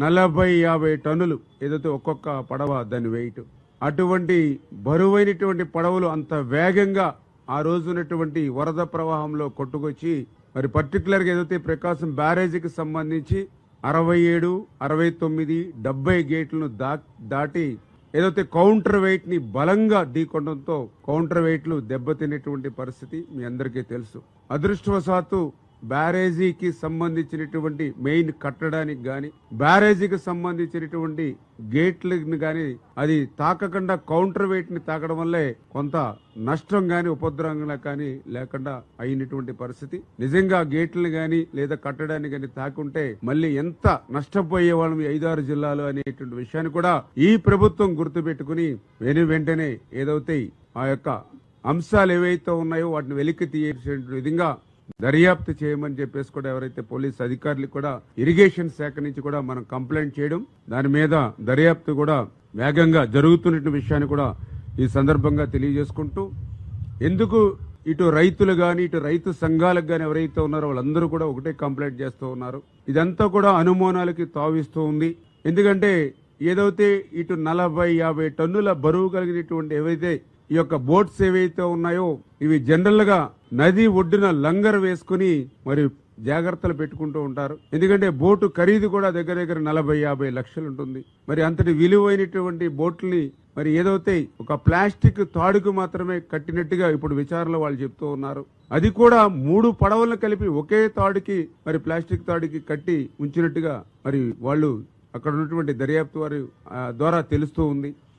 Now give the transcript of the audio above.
నలభై యాభై టన్నులు ఏదైతే ఒక్కొక్క పడవ దాని వెయిట్ అటువంటి బరువైనటువంటి పడవలు అంత వేగంగా ఆ రోజునటువంటి వరద ప్రవాహంలో కొట్టుకొచ్చి మరి పర్టికులర్గా ఏదైతే ప్రకాశం బ్యారేజీకి సంబంధించి అరవై ఏడు అరవై తొమ్మిది డెబ్బై గేట్లను దా దాటి ఏదైతే కౌంటర్ వెయిట్ని బలంగా ఢీకొనడంతో కౌంటర్ వెయిట్లు దెబ్బతినేటువంటి పరిస్థితి మీ అందరికీ తెలుసు. అదృష్టవశాత్తు బ్యారేజీకి సంబంధించినటువంటి మెయిన్ కట్టడానికి గాని బ్యారేజీకి సంబంధించినటువంటి గేట్లను గాని అది తాకకుండా కౌంటర్ వెయిట్ని తాకడం వల్లే కొంత నష్టం గాని ఉపద్రవంగా కానీ లేకుండా అయినటువంటి పరిస్థితి. నిజంగా గేట్లను గాని లేదా కట్టడాన్ని గాని తాకుంటే మళ్ళీ ఎంత నష్టపోయే వాళ్ళం ఐదారు జిల్లాలు అనేటువంటి విషయాన్ని కూడా ఈ ప్రభుత్వం గుర్తుపెట్టుకుని వెను వెంటనే ఏదైతే ఆ యొక్క అంశాలు ఏవైతే ఉన్నాయో వాటిని వెలికి తీసే విధంగా దర్యాప్తు చేయమని చెప్పేసి కూడా ఎవరైతే పోలీస్ అధికారులు కూడా ఇరిగేషన్ శాఖ నుంచి కూడా మనం కంప్లైంట్ చేయడం దాని మీద దర్యాప్తు కూడా వేగంగా జరుగుతున్న విషయాన్ని కూడా ఈ సందర్భంగా తెలియజేసుకుంటూ ఎందుకు ఇటు రైతులు గాని ఇటు రైతు సంఘాలకు గాని ఎవరైతే ఉన్నారో వాళ్ళందరూ కూడా ఒకటే కంప్లైంట్ చేస్తూ ఉన్నారు. ఇదంతా కూడా అనుమానాలకి తావిస్తూ ఉంది. ఎందుకంటే ఏదైతే ఇటు నలభై యాభై టన్నుల బరువు కలిగినటువంటి ఏవైతే ఈ యొక్క బోట్స్ ఏవైతే ఉన్నాయో ఇవి జనరల్గా నది ఒడ్డున లంగర్ వేసుకుని మరి జాగ్రత్తలు పెట్టుకుంటూ ఉంటారు. ఎందుకంటే బోటు ఖరీదు కూడా దగ్గర దగ్గర నలభై యాభై లక్షలు ఉంటుంది. మరి అంతటి విలువైనటువంటి బోట్లని మరి ఏదైతే ఒక ప్లాస్టిక్ తాడుకు మాత్రమే కట్టినట్టుగా ఇప్పుడు విచారణలో వాళ్ళు చెప్తూ ఉన్నారు. అది కూడా మూడు పడవలను కలిపి ఒకే తాడుకి మరి ప్లాస్టిక్ తాడుకి కట్టి ఉంచినట్టుగా మరి వాళ్ళు అక్కడ ఉన్నటువంటి దర్యాప్తు వారి ద్వారా తెలుస్తూ ఉంది.